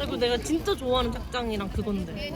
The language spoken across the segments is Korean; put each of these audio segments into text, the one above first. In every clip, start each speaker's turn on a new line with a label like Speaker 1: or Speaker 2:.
Speaker 1: 그리고 내가 진짜 좋아하는 착장이랑 그건데.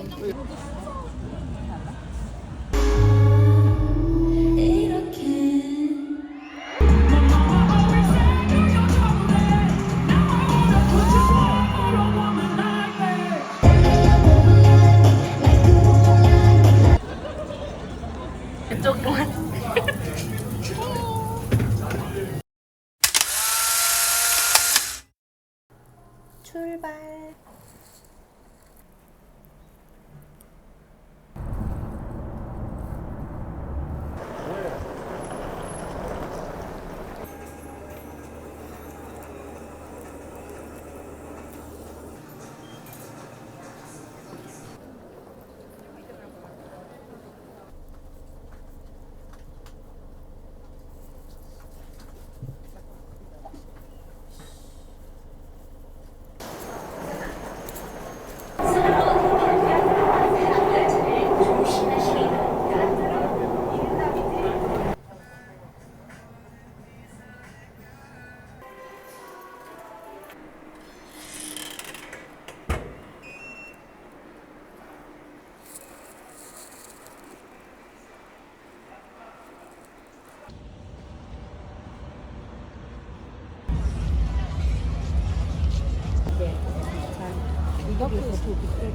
Speaker 1: 예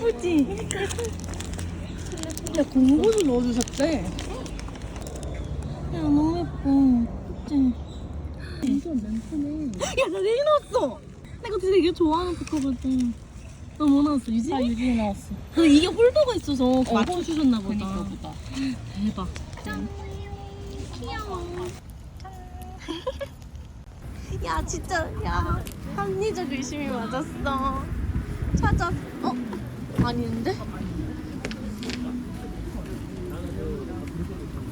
Speaker 1: 쁘지? 야, 공구도 넣어주셨대. 야, 너무 예뻐. 그치? 완전 멘트네. 야, 나 내일 나왔어! 내가 되게 좋아하는 포커거든. 너 뭐 나왔어? 유진이? 아, 유진이 나왔어. 그 이게 홀더가 있어서 맞춰주셨나 보다. 그니까 보다. 대박. 짠. 귀여워. 야, 진짜, 야. 합리적 의심이 맞았어. 찾아. 어? 아닌데?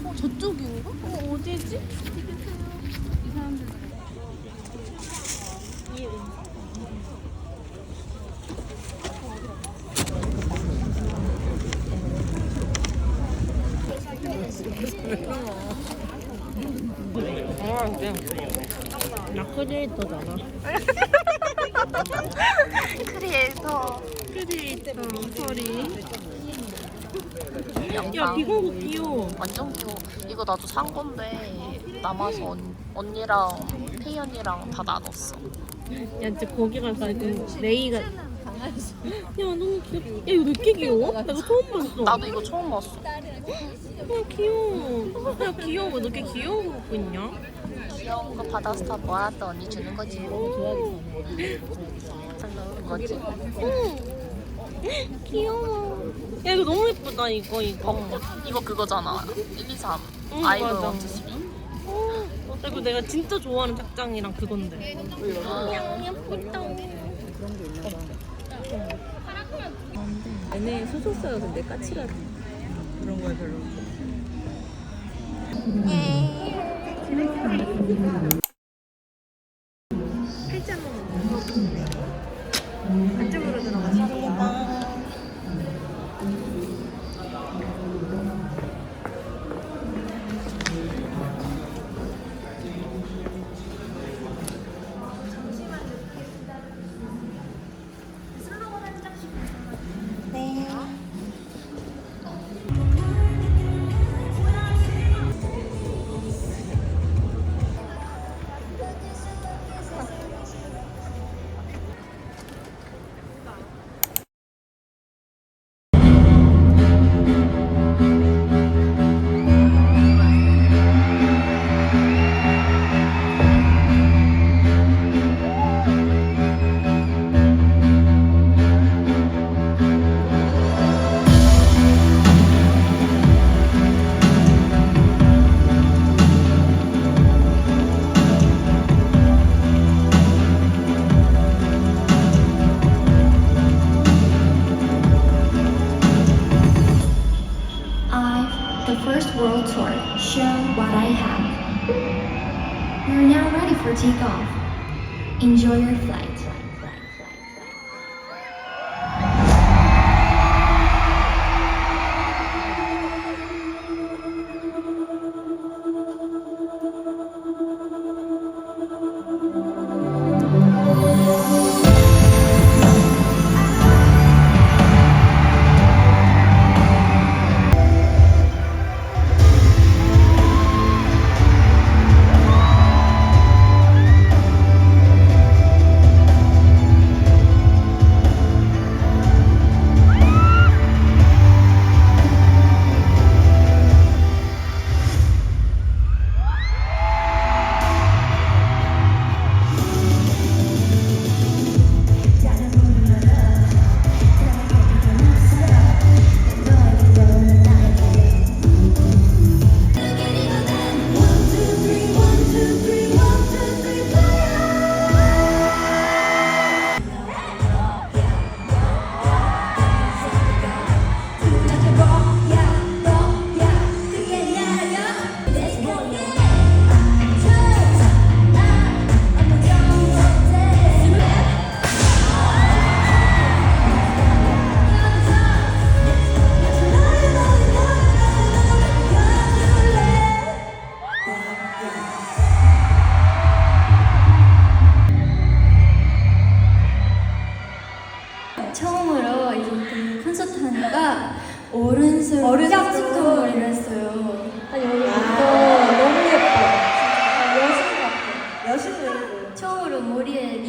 Speaker 1: 어, 저쪽인가? 어, 어디지? 이 사람들. 크리에이터잖아.
Speaker 2: 크리에이터.
Speaker 1: 크리에이터 미설이. 야,
Speaker 2: 영상.
Speaker 1: 비공고 귀여워.
Speaker 2: 완전 귀여워. 이거 나도 산 건데 남아서 언, 언니랑 태희 언니랑 다 나눴어.
Speaker 1: 야, 진짜 거기 가서 그 레이가. 야, 너무 귀엽다. 야, 이거 왜 이렇게 귀여워? 내가 처음 봤어.
Speaker 2: 나도 이거 처음 봤어.
Speaker 1: 어, 귀여워. 야, 귀여워. 너 이렇게 귀여운 거 있냐?
Speaker 2: 귀여운 거 받아서 다 모아놨다 언니 주는 거지. 잘 나오는 거지.
Speaker 1: 응. 귀여워. 야, 이거 너무 예쁘다, 이거, 이거.
Speaker 2: 어, 이거 그거잖아. 1, 2, 3.
Speaker 1: 응,
Speaker 2: 아이돌
Speaker 1: 맞아.
Speaker 2: 원투 쓰리.
Speaker 1: 어, 그리고 내가 진짜 좋아하는 착장이랑 그건데. 야, 예쁘다.
Speaker 3: 얘네 소속사가 근데 까칠하지 그런 거에 별로
Speaker 4: 팔자 한번
Speaker 5: 안쪽으로 들어가시고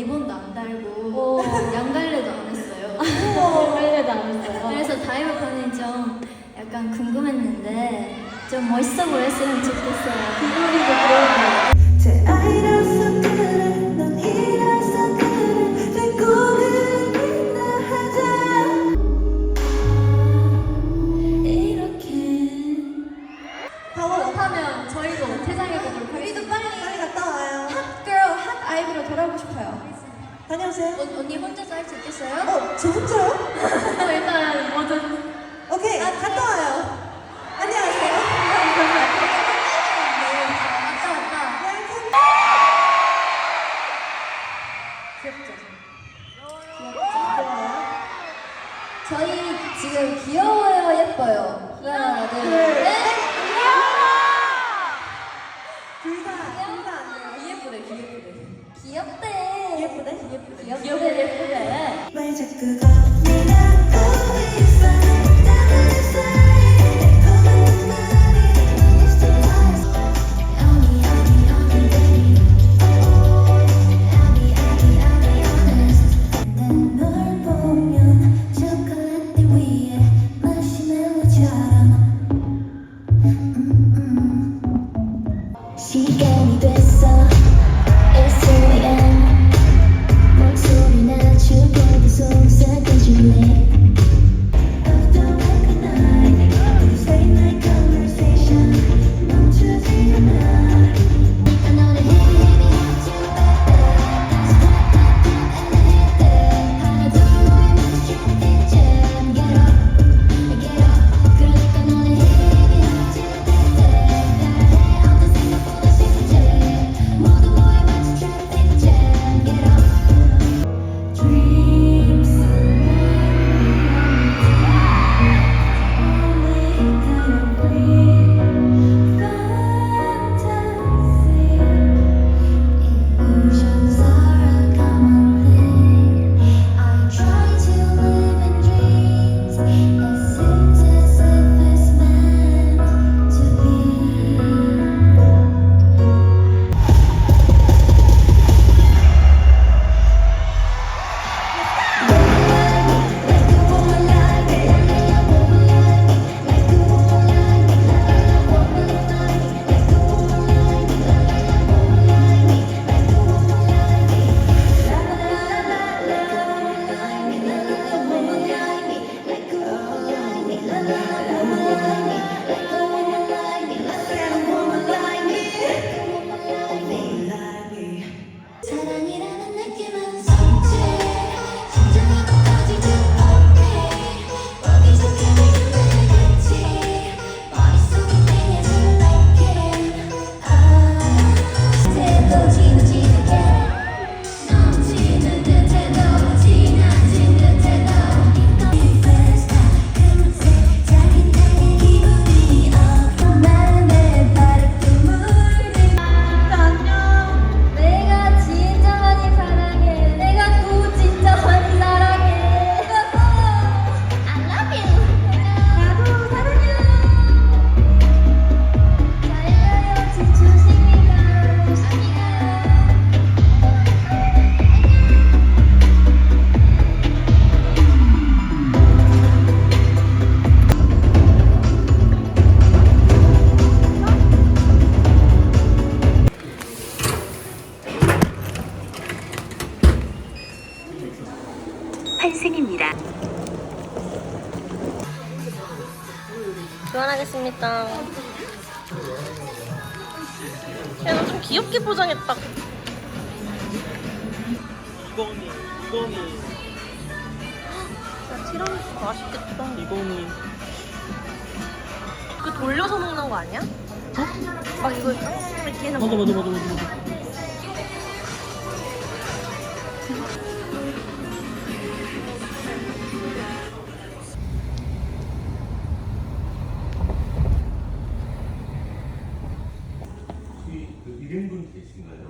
Speaker 5: 리본도 안 달고
Speaker 3: 어.
Speaker 5: 양갈래도 안 했어요.
Speaker 3: 어, 양갈래도 안 했어요.
Speaker 5: 그래서 다이어트는 좀 약간 궁금했는데 좀 멋있어 보였으면 좋겠어요.
Speaker 3: 궁금해서 그러요
Speaker 5: 저희 지금 귀여워요, 예뻐요. 하나, 둘, 셋. 귀엽대. 예쁘대?
Speaker 3: 예쁘대.
Speaker 5: 귀엽대. 예쁘대.
Speaker 6: 왜 자꾸 겁이 나고 있어? 나를
Speaker 7: 있어?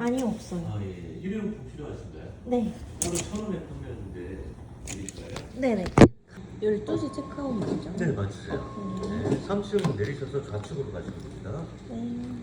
Speaker 8: 아니요,
Speaker 9: 없어요.
Speaker 8: 아, 예. 일회용품 필요하신가요?
Speaker 9: 네.
Speaker 8: 천 원에 판매하는데 드릴까요?
Speaker 9: 네네. 12시 체크아웃 맞죠?
Speaker 8: 네, 맞으세요. 네, 3층 내리셔서 좌측으로 가시면 됩니다.
Speaker 9: 어,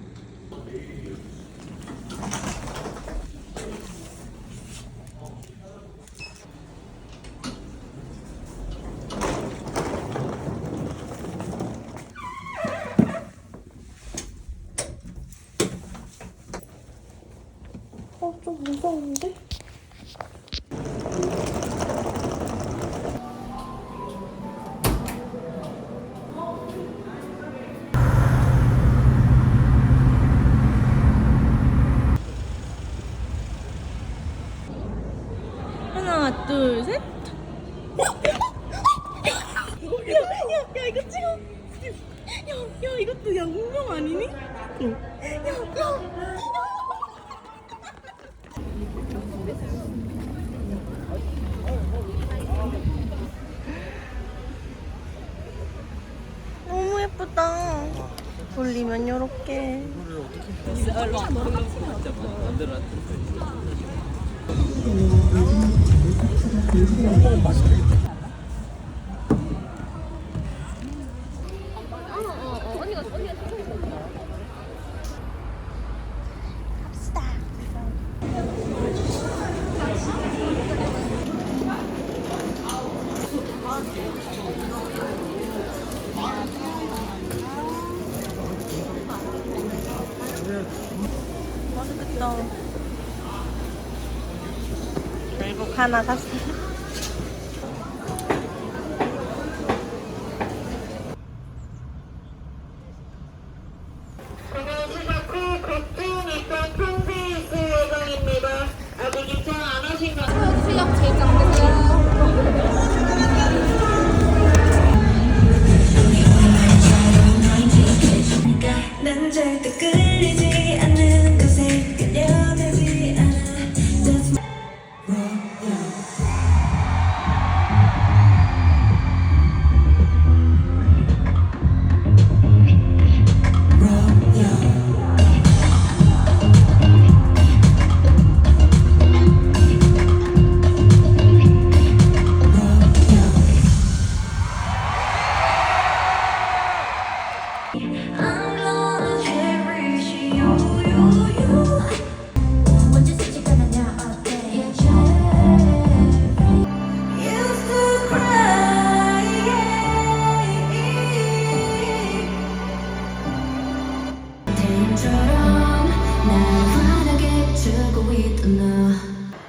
Speaker 9: Street.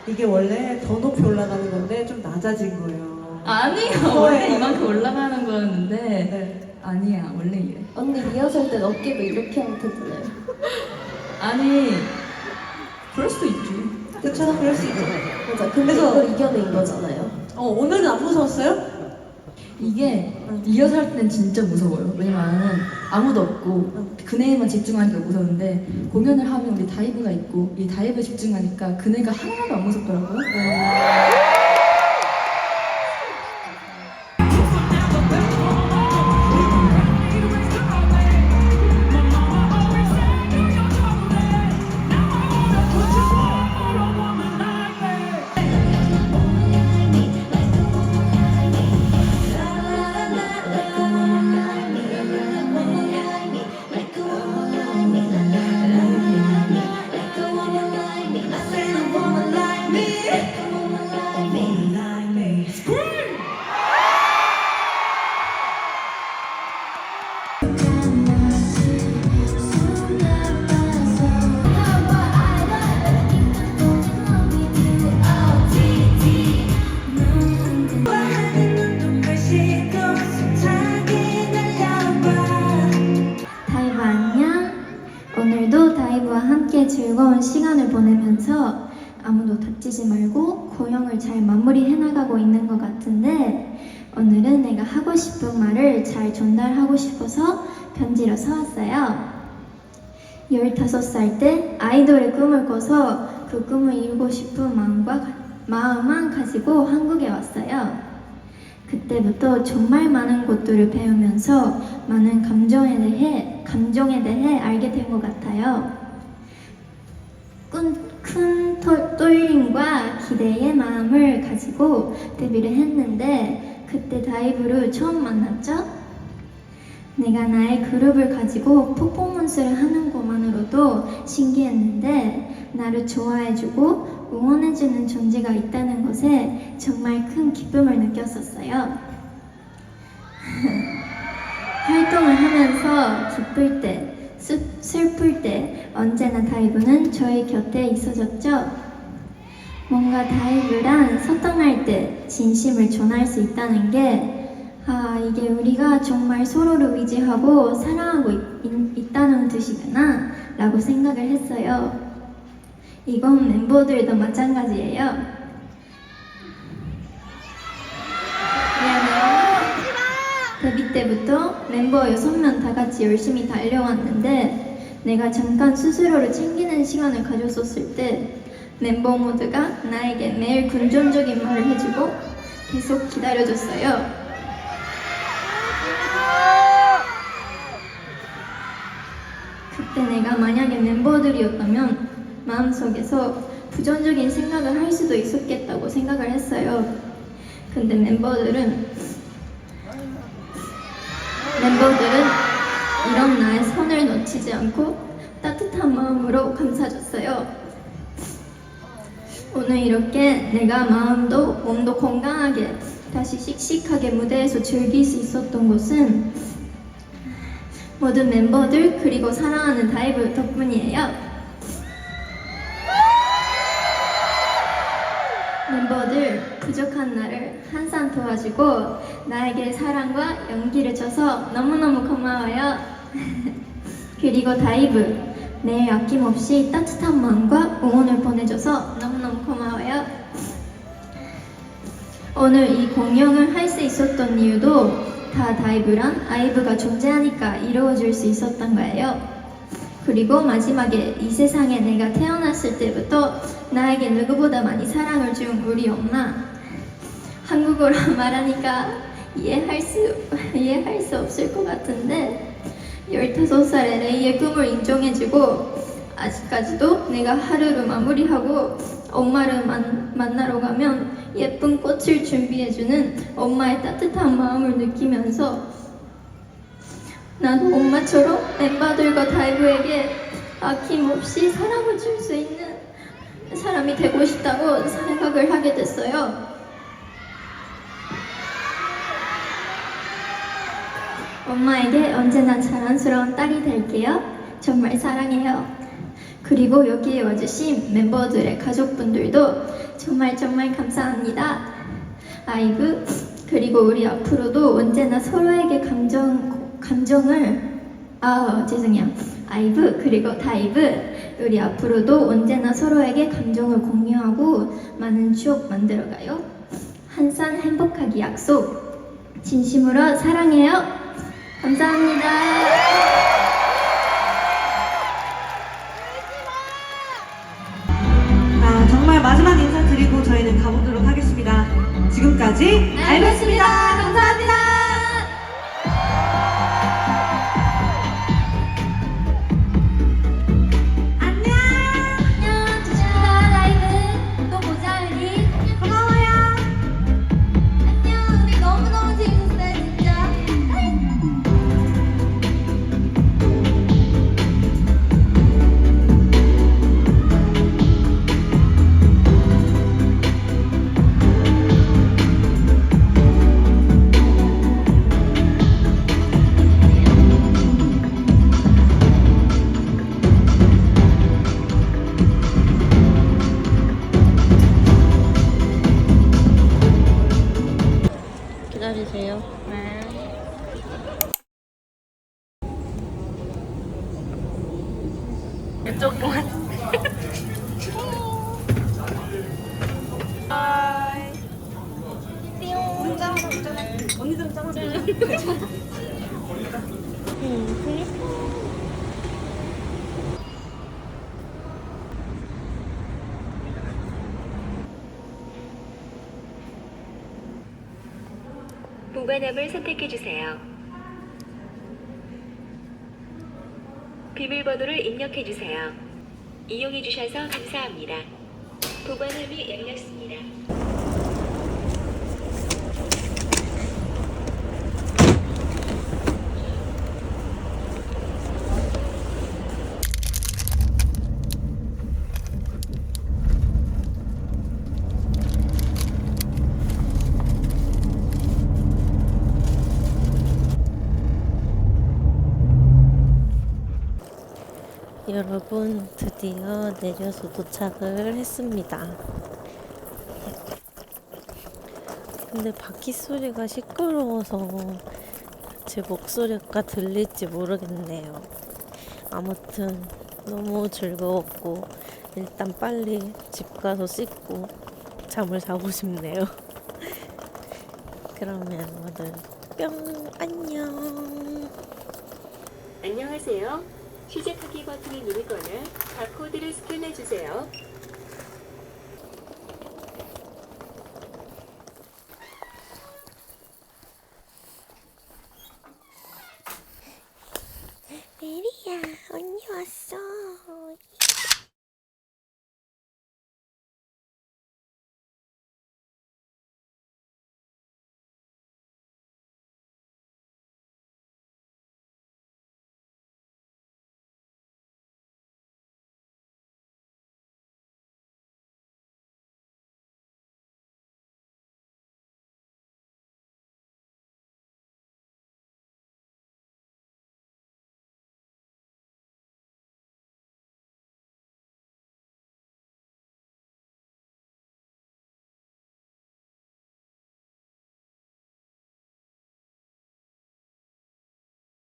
Speaker 7: 이게
Speaker 3: 원래 더 높이 올라가는 건데 좀 낮아진 거예요.
Speaker 10: 아니야 원래 이만큼 올라가는 거였는데
Speaker 3: 네.
Speaker 10: 아니야 원래 이래
Speaker 11: 언니 리허설 땐 어깨도 이렇게 하면 되잖아요
Speaker 10: 아니 그럴 수도 있지
Speaker 3: 그쵸? 그럴 수 있죠.
Speaker 11: 맞아 근데
Speaker 3: 그래서-
Speaker 11: 이걸 이겨낸 거잖아요
Speaker 3: 어, 오늘은 안 무서웠어요?
Speaker 10: 이게 리허설 할 때는 진짜 무서워요. 왜냐면은 아무도 없고 그네에만 집중하니까 무서운데 공연을 하면 우리 다이브가 있고 이 다이브에 집중하니까 그네가 하나도 안 무섭더라고요
Speaker 5: 시간을 보내면서 아무도 다치지 말고 고용을 잘 마무리해 나가고 있는 것 같은데 오늘은 내가 하고 싶은 말을 잘 전달하고 싶어서 편지로 써왔어요. 15살 때 아이돌의 꿈을 꿔서 그 꿈을 이루고 싶은 마음과 마음만 가지고 한국에 왔어요. 그때부터 정말 많은 것들을 배우면서 많은 감정에 대해 감정에 대해 알게 된 것 같아요. 큰, 큰 tor- 떨림과 기대의 마음을 가지고 데뷔를 했는데 그때 다이브를 처음 만났죠? 내가 나의 그룹을 가지고 퍼포먼스를 하는 것만으로도 신기했는데 나를 좋아해주고 응원해주는 존재가 있다는 것에 정말 큰 기쁨을 느꼈었어요. 활동을 하면서 기쁠 때, 슬- 슬플 때 언제나 다이브는 저의 곁에 있어줬죠. 뭔가 다이브란 소통할 때 진심을 전할 수 있다는 게 아, 이게 우리가 정말 서로를 의지하고 사랑하고 있, 다는 뜻이구나 라고 생각을 했어요. 이건 멤버들도 마찬가지예요. 데뷔 때부터 멤버 6명 다 같이 열심히 달려왔는데 내가 잠깐 스스로를 챙기는 시간을 가졌었을 때 멤버 모두가 나에게 매일 긍정적인 말을 해주고 계속 기다려줬어요. 그때 내가 만약에 멤버들이었다면 마음속에서 부정적인 생각을 할 수도 있었겠다고 생각을 했어요. 근데 멤버들은 멤버들은 이런 나의 손을 놓치지 않고 따뜻한 마음으로 감싸줬어요. 오늘 이렇게 내가 마음도 몸도 건강하게 다시 씩씩하게 무대에서 즐길 수 있었던 것은 모든 멤버들 그리고 사랑하는 다이브 덕분이에요. 멤버들 부족한 나를 항상 도와주고 나에게 사랑과 용기를 줘서 너무너무 고마워요. 그리고 다이브 매일 아낌없이 따뜻한 마음과 응원을 보내줘서 너무너무 고마워요. 오늘 이 공연을 할 수 있었던 이유도 다 다이브랑 아이브가 존재하니까 이루어질 수 있었던 거예요. 그리고 마지막에 이 세상에 내가 태어났을 때부터 나에게 누구보다 많이 사랑을 준 우리 엄마. 한국어로 말하니까 이해할 수, 이해할 수 없을 것 같은데 15살에 레이의 꿈을 인정해주고 아직까지도 내가 하루를 마무리하고 엄마를 만, 만나러 가면 예쁜 꽃을 준비해주는 엄마의 따뜻한 마음을 느끼면서 나도 엄마처럼 멤버들과 다이브에게 아낌없이 사랑을 줄 수 있는 사람이 되고 싶다고 생각을 하게 됐어요. 엄마에게 언제나 자랑스러운 딸이 될게요. 정말 사랑해요. 그리고 여기에 와주신 멤버들의 가족분들도 정말 정말 감사합니다. 아이브 그리고 우리 앞으로도 언제나 서로에게 감정 감정을 아 죄송해요. 아이브 그리고 다이브 우리 앞으로도 언제나 서로에게 감정을 공유하고 많은 추억 만들어가요. 항상 행복하기 약속. 진심으로 사랑해요. 감사합니다.
Speaker 3: 아, 정말 마지막 인사 드리고 저희는 가보도록 하겠습니다. 지금까지
Speaker 5: 알겠습니다. 감사합니다.
Speaker 12: 보관함을 선택해주세요. 비밀번호를 입력해주세요. 이용해주셔서 감사합니다. 보관함이 열렸습니다.
Speaker 7: 여러분 드디어 내려서 도착을 했습니다. 근데 바퀴 소리가 시끄러워서 제 목소리가 들릴지 모르겠네요. 아무튼 너무 즐거웠고 일단 빨리 집 가서 씻고 잠을 자고 싶네요. 그러면 오늘 뿅 안녕.
Speaker 12: 안녕하세요. 시작하기 버튼을 누르거나 바코드를 스캔해 주세요. 메리야, 언니 왔어.